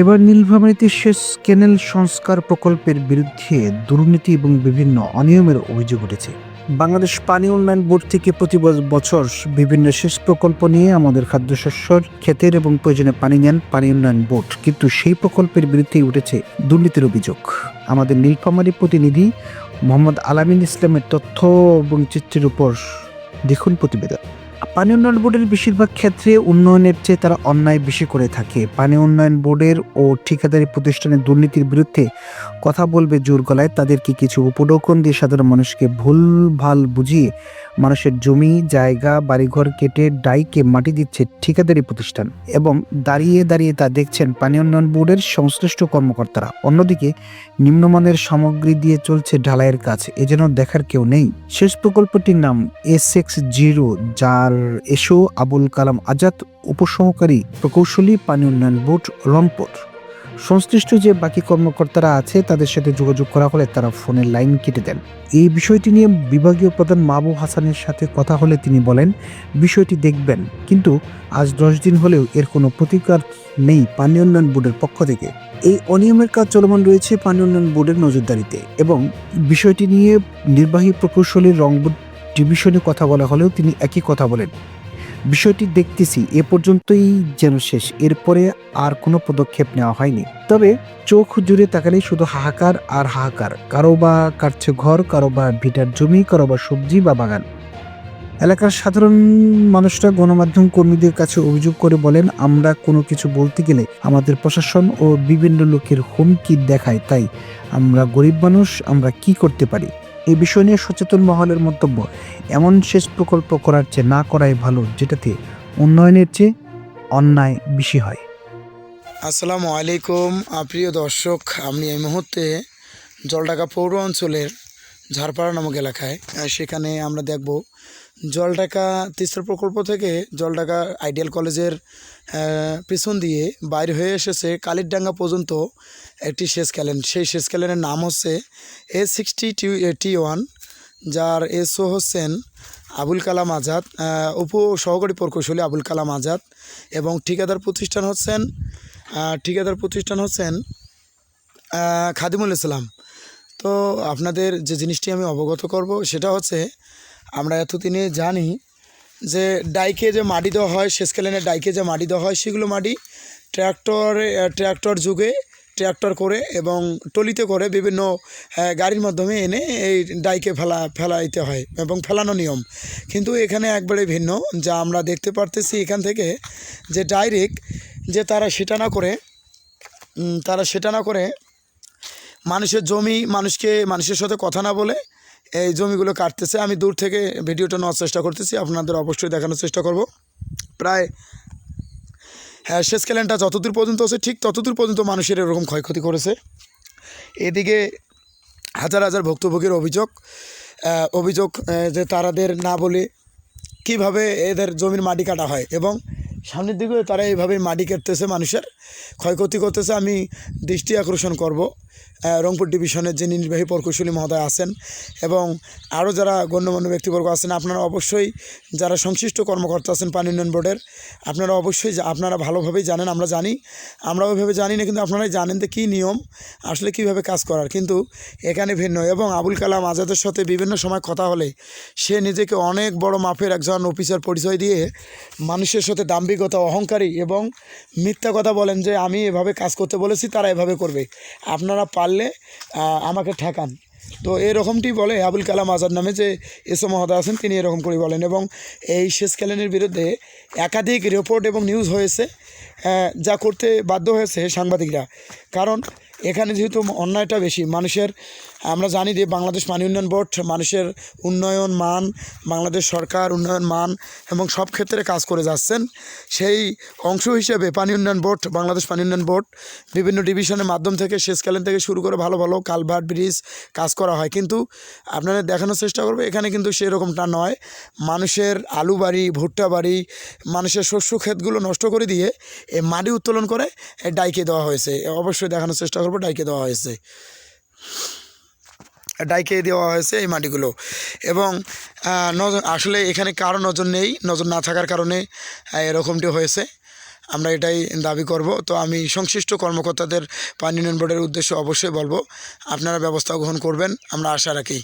এবার নীলফামারীতে শেষ ক্যানেল সংস্কার প্রকল্পের বিরুদ্ধে দুর্নীতি এবং বিভিন্ন অনিয়মের অভিযোগ উঠেছে। বাংলাদেশ পানি উন্নয়ন বোর্ড থেকে প্রতি বছর বিভিন্ন শেষ প্রকল্প নিয়ে আমাদের খাদ্যশস্যর ক্ষেতের এবং প্রয়োজনে পানি নেন পানি উন্নয়ন বোর্ড। কিন্তু সেই প্রকল্পের বিরুদ্ধেই উঠেছে দুর্নীতির অভিযোগ। আমাদের নীলফামারী প্রতিনিধি মোহাম্মদ আলামিন ইসলামের তথ্য এবং চিত্রের উপর দেখুন প্রতিবেদন। পানি উন্নয়ন বোর্ডের বেশিরভাগ ক্ষেত্রে উন্নয়নের চেয়ে তারা অন্যায় বেশি করে থাকে। পানি উন্নয়ন বোর্ডের ও ঠিকাদারি প্রতিষ্ঠানের দুর্নীতির বিরুদ্ধে কথা বলবে জোর গলায় তাদেরকে কিছু উপঢৌকন দিয়ে সাধারণ মানুষকে ভুল ভালো বুঝিয়ে মানুষের জমি, জায়গা, বাড়িঘর কেটে ডাইকে মাটি দিচ্ছে ঠিকাদারি প্রতিষ্ঠান এবং দাঁড়িয়ে দাঁড়িয়ে তা দেখছেন পানি উন্নয়ন বোর্ডের সংশ্লিষ্ট কর্মকর্তারা। অন্যদিকে নিম্নমানের সামগ্রী দিয়ে চলছে ঢালাইয়ের কাজ, এ যেন দেখার কেউ নেই। শেষ প্রকল্পটির নাম এস এক্স জিরো, যার এসো আবুল কালাম আজাদ, উপসহকারী প্রকৌশলী পানি উন্নয়ন বোর্ড রংপুর। সংশ্লিষ্ট যে বাকি কর্মকর্তারা আছে, তাদের সাথে যোগাযোগ করা হলে তারা ফোনের লাইন কেটে দেন। এই বিষয়টি নিয়ে বিভাগীয় প্রধান মাহবুব হাসানের সাথে কথা হলে তিনি বলেন, বিষয়টি দেখবেন, কিন্তু আজ দশ দিন হলেও এর কোনো প্রতিকার নেই পানি উন্নয়ন বোর্ডের পক্ষ থেকে। এই অনিয়মের কাজ চলমান রয়েছে পানি উন্নয়ন বোর্ডের নজরদারিতে এবং বিষয়টি নিয়ে নির্বাহী প্রকৌশলী রংপুর ডিভিশনে কথা বলা হলেও তিনি একই কথা বলেন। বিষয়টি দেখতেছি, এ পর্যন্তই যেন শেষ। এরপরে আর কোনো পদক্ষেপ নেওয়া হয়নি। তবে চোখ জুড়ে তাকালেই শুধু হাহাকার আর হাহাকার। কারও বা কাটছে ঘর, কারও বা ভিটার জমি, কারও বা সবজি বা বাগান। এলাকার সাধারণ মানুষরা গণমাধ্যম কর্মীদের কাছে অভিযোগ করে বলেন, আমরা কোনো কিছু বলতে গেলে আমাদের প্রশাসন ও বিভিন্ন লোকের হুমকি দেখায়, তাই আমরা গরিব মানুষ, আমরা কি করতে পারি? এই বিষয় নিয়ে সচেতন মহলের মন্তব্য, এমন শেষ প্রকল্প করার চেয়ে না করাই ভালো, যেটাতে উন্নয়নের চেয়ে অন্যায় বেশি হয়। আসসালামু আলাইকুম আপ্রিয় প্রিয় দর্শক, আমি এই মুহূর্তে জলঢাকা পৌর অঞ্চলের ঝাড়পাড়া নামক এলাকায় সেখানে আমরা দেখব জলঢাকা তিস্তা প্রকল্প থেকে জলঢাকা আইডিয়াল কলেজের পিছন দিয়ে বাইর হয়ে এসেছে কালিরডাঙ্গা পর্যন্ত একটি শেষ ক্যালেন। সেই শেষ ক্যালেনের নাম হচ্ছে এ সিক্সটি টি ওয়ান যার এসও হচ্ছেন আবুল কালাম আজাদ উপ সহকারী প্রকৌশলী আবুল কালাম আজাদ এবং ঠিকাদার প্রতিষ্ঠান হচ্ছেন ঠিকাদার প্রতিষ্ঠান হচ্ছেন খাদিমুল ইসলাম। তো আপনাদের যে জিনিসটি আমি অবগত করব সেটা হচ্ছে, আমরা এতদিনে জানি যে ডাইকে যে মাটি দেওয়া হয় শেষকালীনের ডাইকে যে মাটি দেওয়া হয়, সেগুলো মাটি ট্র্যাক্টরে ট্র্যাক্টর যুগে ট্র্যাক্টর করে এবং টলিতে করে বিভিন্ন গাড়ির মাধ্যমে এনে এই ডাইকে ফেলা, ফেলাইতে হয় এবং ফেলানো নিয়ম। কিন্তু এখানে একবারে ভিন্ন, যা আমরা দেখতে পারতেছি এখান থেকে যে ডাইরেক্ট যে তারা সেটা না করে তারা সেটা না করে মানুষের জমি, মানুষকে, মানুষের সাথে কথা না বলে এই জমিগুলো কাটতেছে। আমি দূর থেকে ভিডিওটা নেওয়ার চেষ্টা করতেছি, আপনাদের অবশ্যই দেখানোর চেষ্টা করব। প্রায় হ্যাঁ শেষ ক্যালেন্ডটা যতদূর পর্যন্ত আছে, ঠিক ততদূর পর্যন্ত মানুষের এরকম ক্ষয়ক্ষতি করেছে। এদিকে হাজার হাজার ভুক্তভোগীর অভিযোগ অভিযোগ যে তারাদের না বলে কীভাবে এদের জমির মাটি কাটা হয় এবং সামনের দিকেও তারা এইভাবে মাটি কাটতেছে মানুষের। ক্ষয়ক্ষতি করতেছে, আমি দৃষ্টি আকর্ষণ করব। রংপুর ডিভিশনের যে নির্বাহী প্রকৌশলী মহোদয় আছেন এবং আরও যারা গণ্যমান্য ব্যক্তিবর্গ আছেন, আপনারা অবশ্যই যারা সংশ্লিষ্ট কর্মকর্তা আছেন পানি উন্নয়ন বোর্ডের, আপনারা অবশ্যই আপনারা ভালোভাবেই জানেন, আমরা জানি। আমরা ওইভাবে জানি না, কিন্তু আপনারাই জানেন যে কী নিয়ম, আসলে কীভাবে কাজ করার। কিন্তু এখানে ভিন্ন এবং আবুল কালাম আজাদের সাথে বিভিন্ন সময় কথা হলে সে নিজেকে অনেক বড় মাপের একজন অফিসার পরিচয় দিয়ে মানুষের সাথে দাম্ভিকতা, অহংকারী এবং মিথ্যা কথা বলেন যে আমি এভাবে কাজ করতে বলেছি, তারা এভাবে করবে। আপনারা পারলে আমাকে ঠেকান। তো এরকমটি বলে আবুল কালাম আজাদ নামে যে এসো মহোদয় আছেন, তিনি এরকম করে বলেন এবং এই শেষ ক্যালেনের বিরুদ্ধে একাধিক রিপোর্ট এবং নিউজ হয়েছে যা করতে বাধ্য হয়েছে সাংবাদিকরা। কারণ এখানে যেহেতু অন্যায়টা বেশি, মানুষের আমরা জানি যে বাংলাদেশ পানি উন্নয়ন বোর্ড মানুষের উন্নয়ন মান, বাংলাদেশ সরকার উন্নয়ন মান এবং সব ক্ষেত্রে কাজ করে যাচ্ছেন। সেই অংশ হিসেবে পানি উন্নয়ন বোর্ড, বাংলাদেশ পানি উন্নয়ন বোর্ড বিভিন্ন ডিভিশনের মাধ্যম থেকে শেষকালীন থেকে শুরু করে ভালো ভালো কালভার্ট ব্রিজ কাজ করা হয়। কিন্তু আপনারা দেখানোর চেষ্টা করব, এখানে কিন্তু সেরকমটা নয়। মানুষের আলু বাড়ি, ভুট্টা বাড়ি, মানুষের শস্য ক্ষেতগুলো নষ্ট করে দিয়ে এই মাটি উত্তোলন করে ডাইকে দেওয়া হয়েছে। অবশ্যই দেখানোর চেষ্টা করব, ডাইকে দেওয়া হয়েছে। ডাইকে দেওয়া হয়েছে এই মাটিগুলো। এবং নজর আসলে এখানে কারও নজর নেই নজর না থাকার কারণে এরকমটি হয়েছে। আমরা এটাই দাবি করব। তো আমি সংশ্লিষ্ট কর্মকর্তাদের, পানি উন্নয়ন বোর্ডের উদ্দেশ্যে অবশ্যই বলব, আপনারা ব্যবস্থা গ্রহণ করবেন, আমরা আশা রাখি।